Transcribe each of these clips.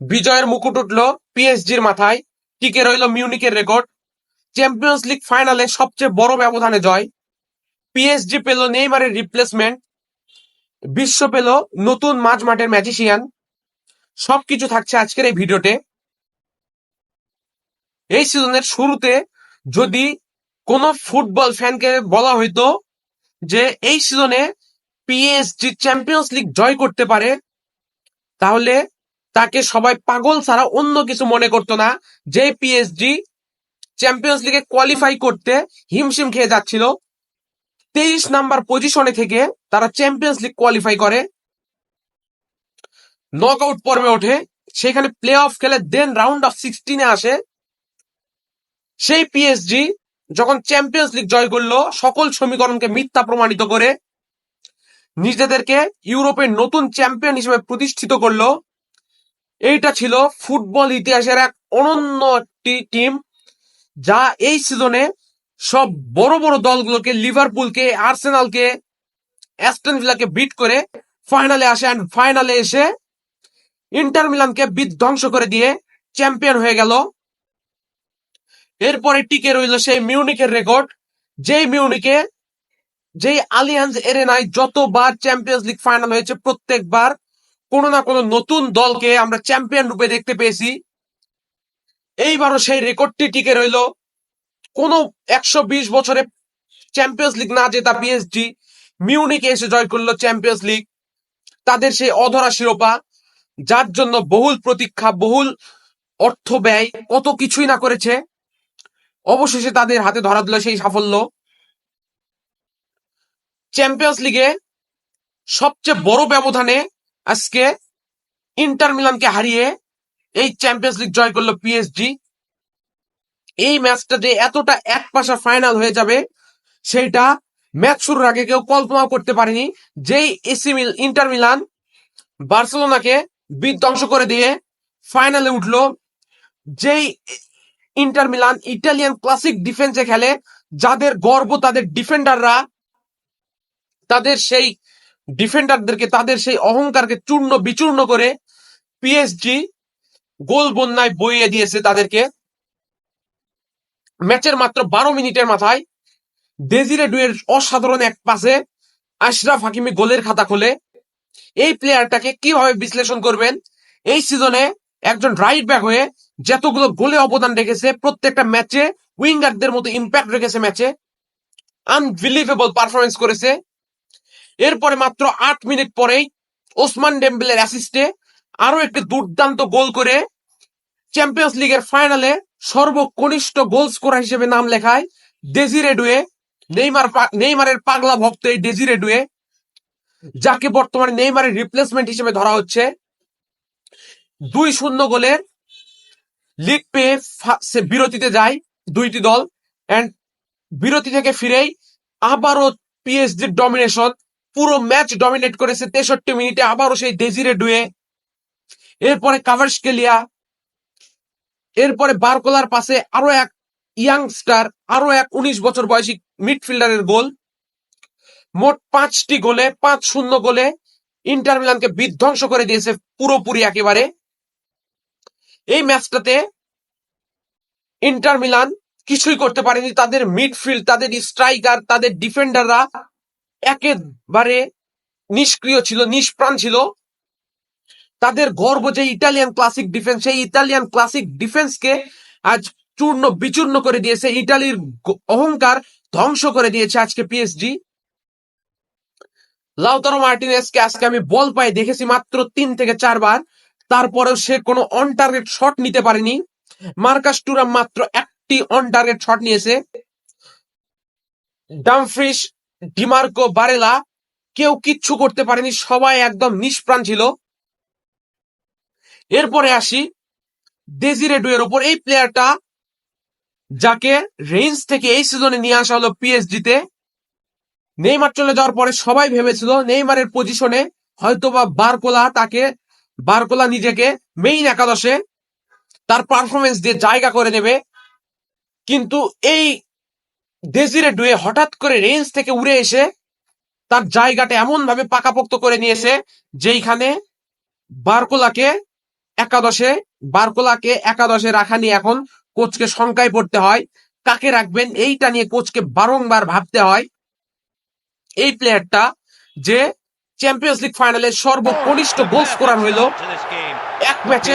বিজয়ের মুকুট উঠল পিএসজির মাথায়, টিকে রইল মিউনিকের রেকর্ড চ্যাম্পিয়ন্স লিগ ফাইনালে সবচেয়ে বড় ব্যবধানে জয়। পিএসজি পেল নেইমারের রিপ্লেসমেন্ট বিশ্ব পেল নতুন মাঝ মাঠের ম্যাজিশিয়ান সবকিছু থাকছে আজকের এই ভিডিওতে। এই সিজনের শুরুতে যদি কোন ফুটবল ফ্যানকে বলা হইতো যে এই সিজনে পিএসজি চ্যাম্পিয়ন্স লিগ জয় করতে পারে, তাহলে তাকে সবাই পাগল ছাড়া অন্য কিছু মনে করতো না। যে পিএসজি চ্যাম্পিয়ন্স লিগে কোয়ালিফাই করতে হিমশিম খেয়ে যাচ্ছিল। তেইশ নাম্বার পজিশনে থেকে তারা চ্যাম্পিয়ন্স লিগ কোয়ালিফাই করে। নক আউট পর্বে ওঠে। সেখানে প্লে অফ খেলে দেন রাউন্ড অফ সিক্সটিনে আসে। সেই পিএসজি যখন চ্যাম্পিয়ন্স লিগ জয় করল, সকল সমীকরণকে মিথ্যা প্রমাণিত করে নিজেদেরকে ইউরোপের নতুন চ্যাম্পিয়ন হিসেবে প্রতিষ্ঠিত করল। এইটা ছিল ফুটবল ইতিহাসের এক অনন্য একটি টিম যা এই সিজনে সব বড় বড় দলগুলোকে লিভারপুলকে আর্সেনালকে অ্যাস্টন ভিলাকে বিট করে ফাইনালে আসে অ্যান্ড ফাইনালে এসে ইন্টার মিলানকে বিধ্বংস করে দিয়ে চ্যাম্পিয়ন হয়ে গেল। এরপরে টিকে রইল সেই মিউনিকের রেকর্ড যেই মিউনিকে যেই আলিয়ান্স এরেনায় যতবার চ্যাম্পিয়ন্স লিগ ফাইনাল হয়েছে প্রত্যেকবার কোনো না কোনো নতুন দলকে আমরা চ্যাম্পিয়ন রূপে দেখতে পেয়েছি। এইবারও সেই রেকর্ডটি টিকে রইল। কোন একশো বিশ বছরে চ্যাম্পিয়ন্স লিগ না জেতা পিএসজি মিউনিকে এসে জয় করল চ্যাম্পিয়ন্স লিগ তাদের সেই অধরা শিরোপা, যার জন্য বহুল প্রতীক্ষা, বহুল অর্থ ব্যয়, কত কিছুই না করেছে। অবশেষে তাদের হাতে ধরা দিল সেই সাফল্য। চ্যাম্পিয়ন্স লিগে সবচেয়ে বড় ব্যবধানে আজকে ইন্টার মিলানকে হারিয়ে এই চ্যাম্পিয়ন্স লিগ জয় করল পিএসজি এই ম্যাচটা যে এতটা এক পাশা ফাইনাল হয়ে যাবে সেটা ম্যাচ শুরুর আগে কেউ কল্পনা করতে পারেনি যেই এসি মিল ইন্টার মিলান বার্সেলোনাকে বিধ্বংস করে দিয়ে ফাইনালে উঠল। যেই ইন্টার মিলান ইটালিয়ান ক্লাসিক ডিফেন্সে খেলে, যাদের গর্ব তাদের ডিফেন্ডাররা, তাদের সেই ডিফেন্ডারদেরকে তাদের সেই অহংকারকে চূর্ণ, বিচূর্ণ করে পিএসজি গোল বন্যায় বইয়ে দিয়েছে তাদেরকে। ম্যাচের মাত্র বারো মিনিটের মাথায় ডেজিরে ডুয়ের অসাধারণ এক পাশে আশরাফ হাকিমি গোলের খাতা খোলে। এই প্লেয়ারটাকে কীভাবে বিশ্লেষণ করবেন? এই সিজনে একজন রাইট ব্যাক হয়ে যতগুলো গোলে অবদান রেখেছে, প্রত্যেকটা ম্যাচে উইঙ্গারদের মতো ইম্প্যাক্ট রেখেছে ম্যাচে। আনবিলিভেবল পারফরমেন্স করেছে। এরপরে মাত্র আট মিনিট পরেই ওসমান ডেম্বেলের অ্যাসিস্টে আরও একটি দুর্দান্ত গোল করে চ্যাম্পিয়ন্স লিগের ফাইনালে সর্বকনিষ্ঠ গোল স্কোরার হিসেবে নাম লেখায় ডেজিরে ডুয়ে নেইমার নেইমারের পাগলা ভক্ত এই ডেজিরে ডুয়ে যাকে বর্তমানে নেইমারের রিপ্লেসমেন্ট হিসেবে ধরা হচ্ছে। দুই শূন্য গোলের লিগ পেয়ে বিরতিতে যায় দুইটি দল। এন্ড বিরতি থেকে ফিরেই আবারও পিএসজির ডমিনেশন পুরো ম্যাচ ডমিনেট করেছে তেষট্টি মিনিটে আবারও সেই ডেজিরে ডুয়ে এরপরে কাভার্সকেলিয়া এরপরে বারকোলার পাশে আরও এক ইয়াংস্টার আরও এক উনিশ বছর বয়সী মিডফিল্ডারের গোল। মোট পাঁচটি গোলে, পাঁচ শূন্য গোলে ইন্টার মিলানকে বিধ্বংস করে দিয়েছে পুরোপুরি একেবারে। এই ম্যাচটাতে ইন্টার মিলান কিছুই করতে পারেনি। তাদের মিডফিল্ড তাদের স্ট্রাইকার তাদের ডিফেন্ডাররা একেবারে নিষ্ক্রিয় ছিল, নিষ্প্রাণ ছিল। তাদের গর্ব যে ইটালিয়ান ক্লাসিক ডিফেন্স সেই ইটালিয়ান ক্লাসিক ডিফেন্সকে আজ চূর্ণ বিচূর্ণ করে দিয়েছে। ইটালির অহংকার ধ্বংস করে দিয়েছে আজকে পিএসজি লাউতারো মার্টিনেসকে আজকে আমি বল পাই দেখেছি মাত্র তিন থেকে চারবার তারপরেও সে কোনো অন টার্গেট শট নিতে পারেনি। মার্কাস টুরাম মাত্র একটি অন টার্গেট শট নিয়েছে। ডামফ্রিস ডিমার্কো বারেলা কেউ কিচ্ছু করতে পারেনি, সবাই একদম নিষ্প্রাণ ছিল। এরপরে আসি ডেজিরে ডুয়ের ওপর। এই প্লেয়ারটা যাকে রেঞ্জ থেকে এই সিজনে নিয়ে আসা হলো পিএসজি তে নেইমার চলে যাওয়ার পরে সবাই ভেবেছিল নেইমারের পজিশনে হয়তোবা বারকোলা তাকে, বারকোলা নিজেকে মেইন একাদশে তার পারফরমেন্স দিয়ে জায়গা করে নেবে। কিন্তু এই ডেজিরে ডুয়ে হঠাৎ করে রেঞ্জ থেকে উড়ে এসে তার জায়গাটা এমন ভাবে পাকাপোক্ত করে নিয়েছে যেইখানে বারকোলাকে একাদশে বারকোলাকে একাদশে রাখা নিয়ে এখন কোচকে শঙ্কায় পড়তে হয়। কাকে রাখবেন? এইটা নিয়ে কোচকে বারংবার ভাবতে হয়। এই প্লেয়ারটা যে চ্যাম্পিয়ন্স লিগ ফাইনালে সর্বকনিষ্ঠ গোল স্কোরার হইল, এক ম্যাচে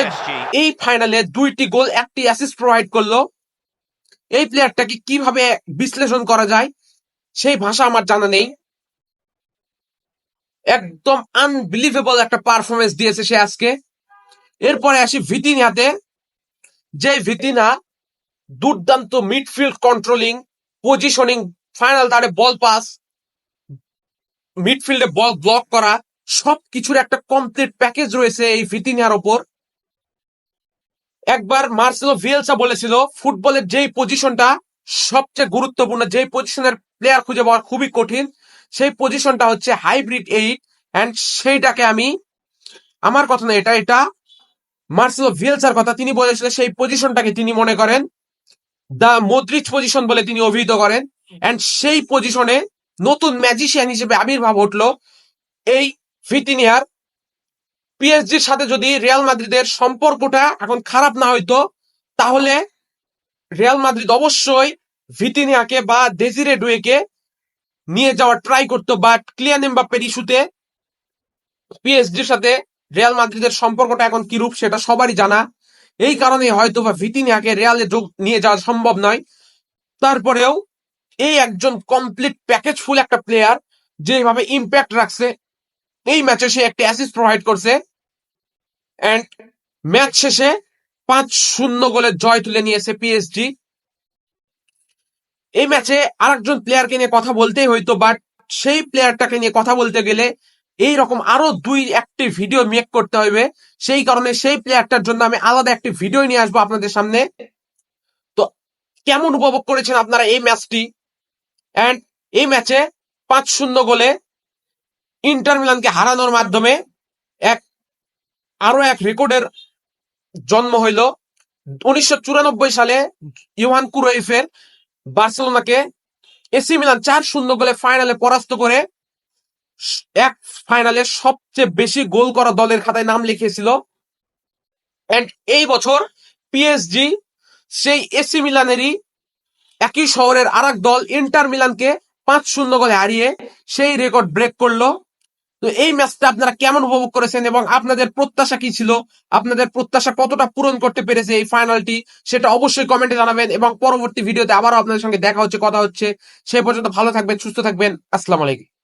এই ফাইনালে দুইটি গোল একটি অ্যাসিস্ট প্রোভাইড করল। এই প্লেয়ারটাকে কীভাবে বিশ্লেষণ করা যায়, সেই ভাষা আমার জানা নেই। একদম আনবিলিভেবল একটা পারফরমেন্স দিয়েছে সে আজকে। এরপরে আসি ভিতিনিয়াতে যে ভিতিনা দুর্দান্ত মিডফিল্ড কন্ট্রোলিং পজিশনিং ফাইনাল তারে বল পাস মিডফিল্ডে বল ব্লক করা, সবকিছুর একটা কমপ্লিট প্যাকেজ রয়েছে এই ভিতিনিয়ার ওপর। একবার মার্সেলো ভিয়েলসা বলেছিল, ফুটবলের যেই পজিশনটা সবচেয়ে গুরুত্বপূর্ণ, যেই পজিশনের প্লেয়ার খুঁজে পাওয়া খুবই কঠিন, সেই পজিশনটা হচ্ছে হাইব্রিড এইট অ্যান্ড সেইটাকে আমি, আমার কথা না, এটা এটা মার্সেলো ভিয়েলসার কথা, তিনি বলেছিলেন সেই পজিশনটাকে তিনি মনে করেন দা মদ্রিচ পজিশন বলে তিনি অভিহিত করেন অ্যান্ড সেই পজিশনে নতুন ম্যাজিশিয়ান হিসেবে আবির্ভাব ঘটলো এই ফিতিনিয়ার পিএসজির সাথে যদি রিয়াল মাদ্রিদের সম্পর্কটা এখন খারাপ না হইতো, তাহলে রিয়াল মাদ্রিদ অবশ্যই ভিতিনিয়াকে বা ডেজিরে ডুয়েকে নিয়ে যাওয়ার ট্রাই করতো বাট ক্লিয়ান এমবাপ্পের ইস্যুতে পিএসজির সাথে রিয়াল মাদ্রিদের সম্পর্কটা এখন কিরূপ সেটা সবারই জানা। এই কারণে হয়তো বা ভিতিনিয়াকে রিয়ালে যোগ নিয়ে যাওয়া সম্ভব নয়। তারপরেও এই একজন কমপ্লিট প্যাকেজ ফুল একটা প্লেয়ার যেভাবে ইম্প্যাক্ট রাখছে, এই ম্যাচে সে একটা অ্যাসিস্ট প্রোভাইড করছে। এন্ড ম্যাচ শেষে পাঁচ শূন্য গোলের জয় তুলে নিয়েছে পিএসজি এই ম্যাচে আরেকজন প্লেয়ারকে নিয়ে কথা বলতেই হইতো বাট সেই প্লেয়ারটাকে নিয়ে কথা বলতে গেলে এই রকম আরও দুই একটি ভিডিও মেক করতে হবে। সেই কারণে সেই প্লেয়ারটার জন্য আমি আলাদা একটি ভিডিও নিয়ে আসব আপনাদের সামনে। তো কেমন উপভোগ করেছেন আপনারা এই ম্যাচটি এন্ড এই ম্যাচে পাঁচ শূন্য গোলে ইন্টার মিলানকে হারানোর মাধ্যমে এক আরও এক রেকর্ডের জন্ম হইল। উনিশশো চুরানব্বই সালে ইওহান কুরোইফের বার্সেলোনাকে এসি মিলান চার শূন্য গোলে ফাইনালে পরাস্ত করে এক ফাইনালে সবচেয়ে বেশি গোল করা দলের খাতায় নাম লিখিয়েছিল। এই বছর পিএসজি সেই এসি মিলানেরই একই শহরের আর দল ইন্টার মিলানকে পাঁচ শূন্য গোলে হারিয়ে সেই রেকর্ড ব্রেক করল। তো এই ম্যাচটা আপনারা কেমন উপভোগ করেছেন এবং আপনাদের প্রত্যাশা কি ছিল? আপনাদের প্রত্যাশা কতটা পূরণ করতে পেরেছে এই ফাইনালটি? সেটা অবশ্যই কমেন্টে জানাবেন এবং পরবর্তী ভিডিওতে আবারও আপনাদের সঙ্গে দেখা হচ্ছে, কথা হচ্ছে। সে পর্যন্ত ভালো থাকবেন, সুস্থ থাকবেন। আসসালামু আলাইকুম।